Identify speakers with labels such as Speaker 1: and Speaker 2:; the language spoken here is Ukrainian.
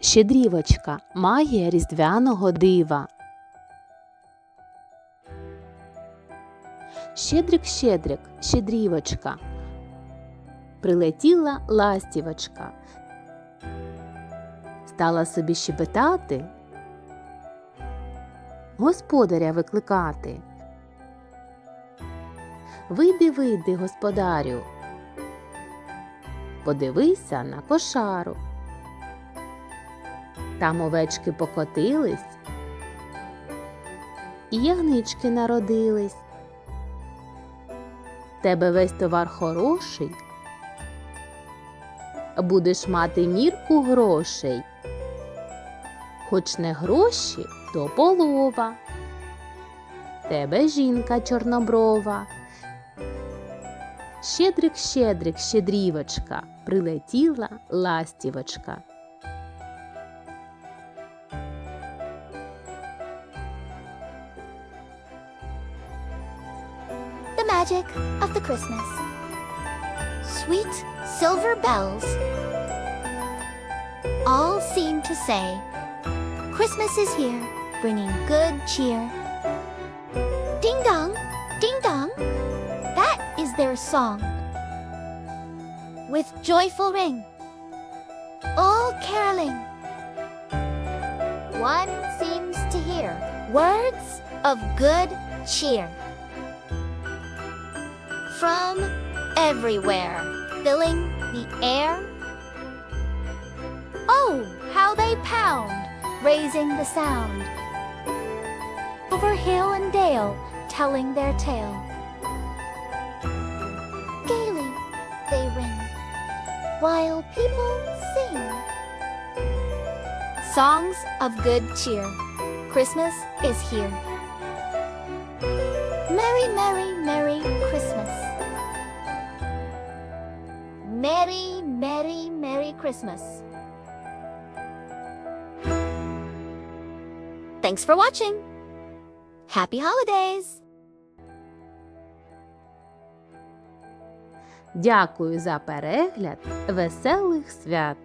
Speaker 1: Щедрівочка магія різдвяного дива. Щедрик, щедрик, щедрівочка. Прилетіла ластівочка. Стала собі щебетати, господаря викликати. Вийди, вийди, господарю. Подивися на кошару. Там овечки покотились, і ягнички народились. Тебе весь товар хороший, будеш мати мірку грошей. Хоч не гроші, то полова. Тебе жінка чорноброва. Щедрик, щедрик, щедрівочка, прилетіла ластівочка.
Speaker 2: Magic of the Christmas. Sweet silver bells all seem to say, Christmas is here, bringing good cheer. Ding dong, ding dong, that is their song. With joyful ring, all caroling. One seems to hear words of good cheer from everywhere, filling the air. Oh, how they pound, raising the sound. Over hill and dale, telling their tale. Gaily they ring, while people sing. Songs of good cheer. Christmas is here. Merry, merry, merry Christmas. Merry, merry, merry Christmas. Thanks for watching. Happy holidays.
Speaker 1: Дякую за перегляд. Веселих свят!